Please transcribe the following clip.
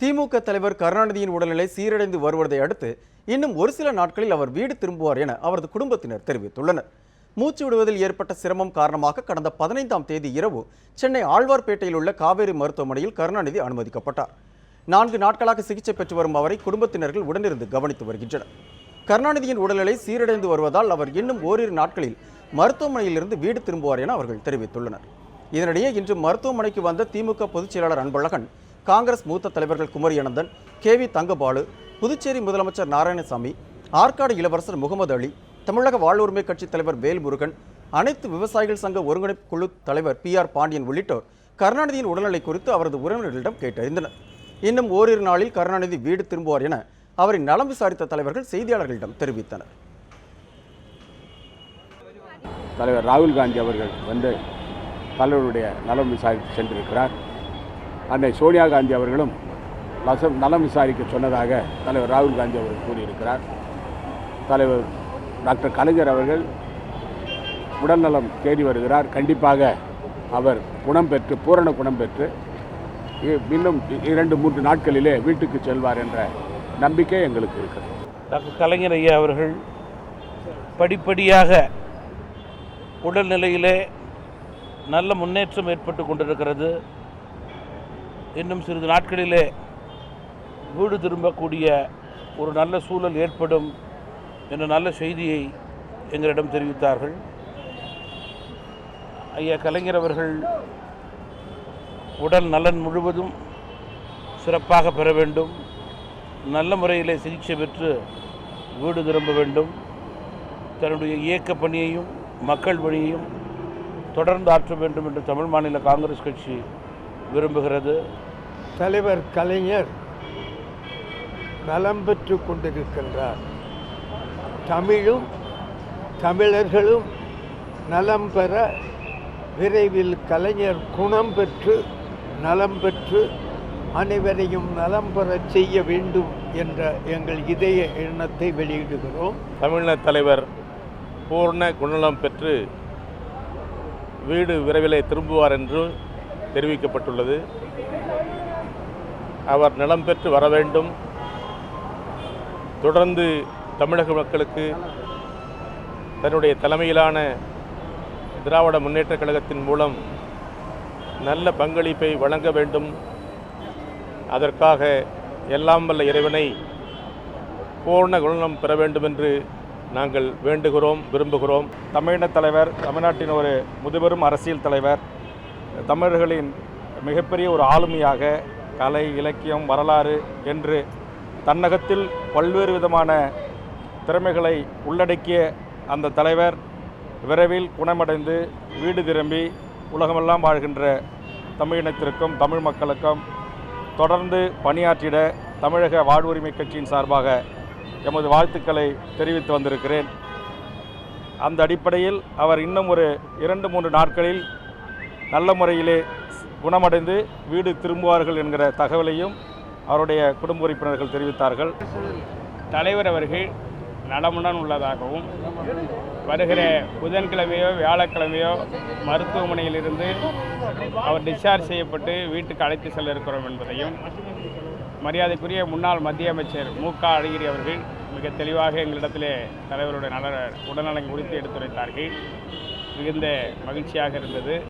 திமுக தலைவர் கருணாநிதியின் உடல்நிலை சீரடைந்து வருவதை அடுத்து இன்னும் ஒரு சில நாட்களில் அவர் வீடு திரும்புவார் என அவரது குடும்பத்தினர் தெரிவித்துள்ளனர். மூச்சு விடுவதில் ஏற்பட்ட சிரமம் காரணமாக கடந்த பதினைந்தாம் தேதி இரவு சென்னை ஆழ்வார்பேட்டையில் உள்ள காவேரி மருத்துவமனையில் கருணாநிதி அனுமதிக்கப்பட்டார். நான்கு நாட்களாக சிகிச்சை பெற்று வரும் அவரை குடும்பத்தினர்கள் உடனிருந்து கவனித்து வருகின்றனர். கருணாநிதியின் உடல்நிலை சீரடைந்து வருவதால் அவர் இன்னும் ஓரிரு நாட்களில் மருத்துவமனையிலிருந்து வீடு திரும்புவார் என அவர்கள் தெரிவித்துள்ளனர். இதனிடையே இன்று மருத்துவமனைக்கு வந்த திமுக பொதுச் செயலாளர் அன்பழகன் காங்கிரஸ் மூத்த தலைவர்கள் குமரி அனந்தன் கே. வி. தங்கபாலு புதுச்சேரி முதலமைச்சர் நாராயணசாமி ஆற்காடு இளவரசர் முகமது அலி தமிழக வாழ்வுரிமை கட்சித் தலைவர் வேல்முருகன் அனைத்து விவசாயிகள் சங்க ஒருங்கிணைப்பு குழு தலைவர் பி. ஆர். பாண்டியன் உள்ளிட்டோர் கருணாநிதியின் உடல்நிலை குறித்து அவரது உறவினர்களிடம் கேட்டறிந்தனர். இன்னும் ஓரிரு நாளில் கருணாநிதி வீடு திரும்புவார் என அவரின் நலம் விசாரித்த தலைவர்கள் செய்தியாளர்களிடம் தெரிவித்தனர். தலைவர் ராகுல் காந்தி அவர்கள் வந்து தலைவருடைய நலம் விசாரித்து சென்றிருக்கிறார். அன்னை சோனியா காந்தி அவர்களும் வசம் நலம் விசாரிக்க சொன்னதாக தலைவர் ராகுல் காந்தி அவர்கள் கூறியிருக்கிறார். தலைவர் டாக்டர் கலைஞர் அவர்கள் உடல்நலம் தேடி வருகிறார். கண்டிப்பாக அவர் குணம் பெற்று பூரண குணம் பெற்று இன்னும் இரண்டு மூன்று நாட்களிலே வீட்டுக்கு செல்வார் என்ற நம்பிக்கை எங்களுக்கு இருக்கிறது. டாக்டர் கலைஞர் ஐயா அவர்கள் படிப்படியாக உடல்நிலையிலே நல்ல முன்னேற்றம் ஏற்பட்டு கொண்டிருக்கிறது. இன்னும் சிறிது நாட்களிலே வீடு திரும்பக்கூடிய ஒரு நல்ல சூழல் ஏற்படும் என்ற நல்ல செய்தியை எங்களிடம் தெரிவித்தார்கள். ஐயா கலைஞர் அவர்கள் உடல் நலன் முழுவதும் சிறப்பாக பெற வேண்டும். நல்ல முறையிலே சிகிச்சை பெற்று வீடு திரும்ப வேண்டும். தன்னுடைய இயக்க பணியையும் மக்கள் பணியையும் தொடர்ந்து ஆற்ற வேண்டும் என்று தமிழ் மாநில காங்கிரஸ் கட்சி விரும்புகிறது. தலைவர் கலைஞர் நலம் பெற்று கொண்டிருக்கின்றார். தமிழும் தமிழர்களும் நலம் பெற விரைவில் கலைஞர் குணம் பெற்று நலம் பெற்று அனைவரையும் நலம் பெறச் செய்ய வேண்டும் என்ற எங்கள் இதய எண்ணத்தை வெளியிடுகிறோம். தமிழ்ந தலைவர் பூர்ண குணநலம் பெற்று வீடு விரைவிலே திரும்புவார் என்று தெரிவிக்கப்பட்டுள்ளது. அவர் நலம் பெற்று வர வேண்டும். தொடர்ந்து தமிழக மக்களுக்கு தன்னுடைய தலைமையிலான திராவிட முன்னேற்ற கழகத்தின் மூலம் நல்ல பங்களிப்பை வழங்க வேண்டும். அதற்காக எல்லாம் வல்ல இறைவனை பூர்ண குணநலம் பெற வேண்டும் என்று நாங்கள் வேண்டுகிறோம் விரும்புகிறோம். தமிழின தலைவர் தமிழ்நாட்டின் ஒரு முதுபெரும் அரசியல் தலைவர் தமிழர்களின் மிகப்பெரிய ஒரு ஆளுமையாக கலை இலக்கியம் வரலாறு என்று தன்னகத்தில் பல்வேறு விதமான திறமைகளை உள்ளடக்கிய அந்த தலைவர் விரைவில் குணமடைந்து வீடு திரும்பி உலகமெல்லாம் வாழ்கின்ற தமிழினத்திற்கும் தமிழ் மக்களுக்கும் தொடர்ந்து பணியாற்றிட தமிழக வாழ்வுரிமை கட்சியின் சார்பாக எமது வாழ்த்துக்களை தெரிவித்து வந்திருக்கிறேன். அந்த அடிப்படையில் அவர் இன்னும் ஒரு இரண்டு மூன்று நாட்களில் நல்ல முறையிலே குணமடைந்து வீடு திரும்புவார்கள் என்கிற தகவலையும் அவருடைய குடும்ப உறுப்பினர்கள் தெரிவித்தார்கள். தலைவர் அவர்கள் நலமுடன் உள்ளதாகவும் வருகிற புதன்கிழமையோ வியாழக்கிழமையோ மருத்துவமனையிலிருந்து அவர் டிஸ்சார்ஜ் செய்யப்பட்டு வீட்டுக்கு அழைத்து செல்ல இருக்கிறோம் என்பதையும் மரியாதைக்குரிய முன்னாள் மத்திய அமைச்சர் மு. க. அழகிரி அவர்கள் மிக தெளிவாக எங்களிடத்திலே தலைவருடைய நல உடல்நலம் குறித்து எடுத்துரைத்தார்கள். மிகுந்த மகிழ்ச்சியாக இருந்தது.